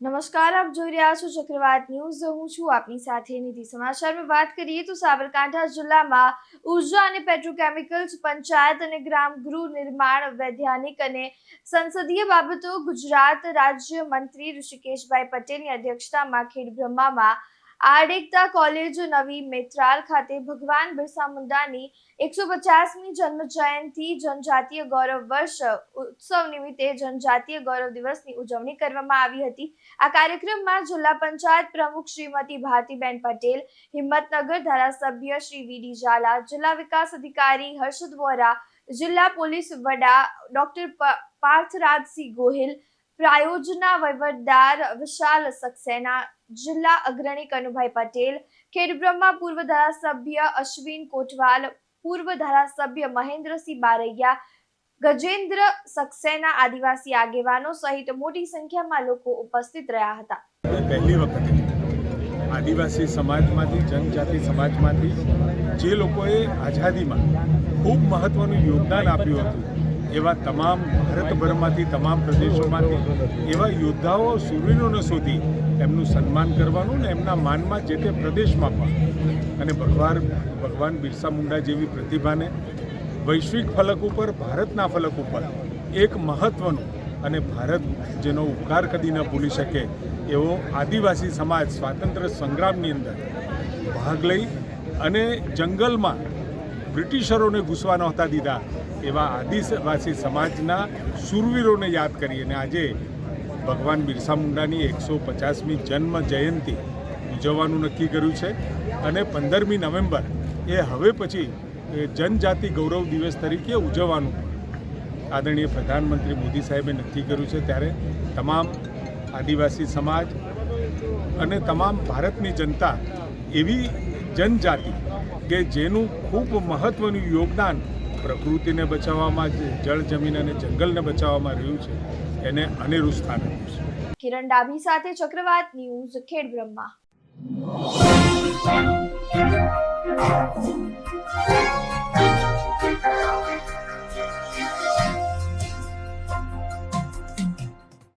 નમસ્કાર, આપ જોઈ રહ્યા છો ચક્રવાત ન્યૂઝ. હું છું આપની સાથે નિધિ સમાચારમાં. વાત કરીએ તો સાબરકાંઠા જિલ્લામાં ઊર્જા અને પેટ્રોકેમિકલ્સ પંચાયત અને ગ્રામ ગૃહ નિર્માણ, વૈધાનિક અને સંસદીય બાબતો ગુજરાત રાજ્ય મંત્રી ઋષિકેશભાઈ પટેલની અધ્યક્ષતામાં ખેડબ્રહ્મામાં આડેકતા કોલેજ નવી મેત્રાલ ખાતે ભગવાન બિરસા મુંડાની એકસો પચાસમી જન્મ જયંતિ જનજાતીય ગૌરવ વર્ષ, ઉત્સવ નિમિત્તે જનજાતીય ગૌરવ દિવસની ઉજવણી કરવામાં આવી હતી. આ કાર્યક્રમમાં જિલ્લા પંચાયત પ્રમુખ શ્રીમતી ભારતીબેન પટેલ, હિંમતનગર ધારાસભ્ય શ્રી વીડી ઝાલા, જિલ્લા વિકાસ અધિકારી હર્ષદ વોરા, જિલ્લા પોલીસ વડા ડોક્ટર પાર્થરાજસિંહ ગોહિલ પ્રાયોજના વહીવટદાર વિશાલ સક્સેના જિલ્લા અગ્રણી કનુભાઈ પટેલ, ખેડબ્રહ્મા પૂર્વ ધારાસભ્ય અશ્વિન કોટવાલ, પૂર્વ ધારાસભ્ય મહેન્દ્રસિંહ બારૈયા, ગજેન્દ્ર સક્સેના આદિવાસી આગેવાનો સહિત મોટી સંખ્યામાં લોકો ઉપસ્થિત રહ્યા હતા. પહેલી વખતે આદિવાસી સમાજમાંથી, જનજાતિ સમાજમાંથી જે લોકોએ આઝાદીમાં ખૂબ મહત્વનું યોગદાન આપ્યું હતું એવા તમામ ભારતભરમાંથી તમામ પ્રદેશોમાંથી એવા યોદ્ધાઓ સુરવીરોને શોધી એમનું સન્માન કરવાનું ને એમના માનમાં જે તે પ્રદેશમાં પણ. અને ભગવાન ભગવાન બિરસા મુંડા જેવી પ્રતિભાને વૈશ્વિક ફલક ઉપર, ભારતના ફલક ઉપર એક મહત્ત્વનું અને ભારત જેનો ઉપકાર કદી ન ભૂલી શકે એવો આદિવાસી સમાજ સ્વાતંત્ર્ય સંગ્રામની અંદર ભાગ લઈ અને જંગલમાં બ્રિટિશરોને ઘૂસવા નહોતા દીધા. એવા આદિવાસી સમાજના શૂરવીરોને યાદ કરી અને આજે ભગવાન બિરસા મુંડાની એકસો પચાસમી જન્મ જયંતિ ઉજવવાનું નક્કી કર્યું છે અને પંદરમી નવેમ્બર એ હવે પછી જનજાતિ ગૌરવ દિવસ તરીકે ઉજવવાનું આદરણીય પ્રધાનમંત્રી મોદી સાહેબે નક્કી કર્યું છે. ત્યારે તમામ આદિવાસી સમાજ અને તમામ ભારતની જનતા એવી જનજાતિ, કે જેનું ખૂબ મહત્ત્વનું યોગદાન પ્રકૃતિને બચાવવામાં જળ જમીન અને જંગલને બચાવવામાં રહ્યું છે, એને અનેરું સ્થાન આપ્યું છે. કિરણ ડાભી સાથે ચક્રવાત ન્યૂઝ ખેડબ્રહ્મા.